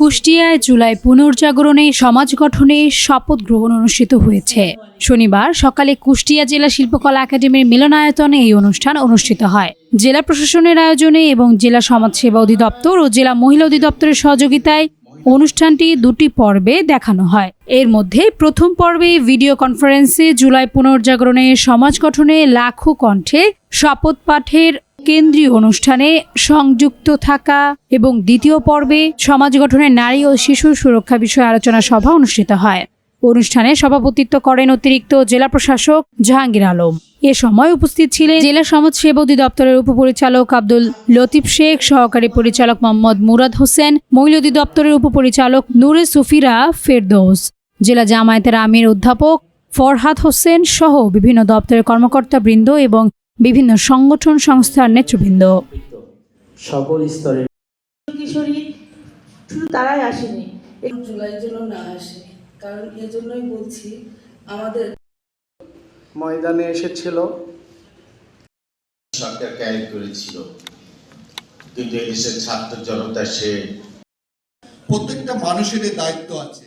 কুষ্টিয়ায় জুলাই পুনর্জাগরণে সমাজ গঠনে শপথ গ্রহণ অনুষ্ঠিত হয়েছে। শনিবার সকালে কুষ্টিয়া জেলা শিল্পকলা একাডেমির মিলনায়তনে এই অনুষ্ঠান অনুষ্ঠিত হয়। জেলা প্রশাসনের আয়োজনে এবং জেলা সমাজসেবা অধিদপ্তর ও জেলা মহিলা অধিদপ্তরের সহযোগিতায় অনুষ্ঠানটি দুটি পর্বে দেখানো হয়। এর মধ্যে প্রথম পর্বে ভিডিও কনফারেন্সে জুলাই পুনর্জাগরণে সমাজ গঠনে লাখো কণ্ঠে শপথ পাঠের কেন্দ্রীয় অনুষ্ঠানে সংযুক্ত থাকা এবং দ্বিতীয় পর্বে সমাজ গঠনে নারী ও শিশু সুরক্ষা বিষয়ে আলোচনা সভা অনুষ্ঠিত হয়। অনুষ্ঠানে সভাপতিত্ব করেন অতিরিক্ত জেলা প্রশাসক জাহাঙ্গীর আলম। এ সময় উপস্থিত ছিলেন জেলা সমাজ সেবা অধিদপ্তরের উপপরিচালক আব্দুল লতিফ শেখ, সহকারী পরিচালক মোহাম্মদ মুরাদ হোসেন, মহিলা অধিদপ্তরের উপপরিচালক নূরে সুফিরা ফেরদৌস, জেলা জামায়াতের আমির অধ্যাপক ফরহাদ হোসেন সহ বিভিন্ন দপ্তরের কর্মকর্তাবৃন্দ এবং বিভিন্ন সংগঠন সংস্থার নেতৃবৃন্দ। সকল স্তরের কিশোরী শুধু তারাই আসেনি। জুলাই যেন না আসে কারণ এজন্যই বলছি আমাদের ময়দানে এসেছিল। সরকার ক্যারি করেছিল। কিন্তু এদেশের ছাত্র জনতা সে প্রত্যেকটা মানুষের দায়িত্ব আছে।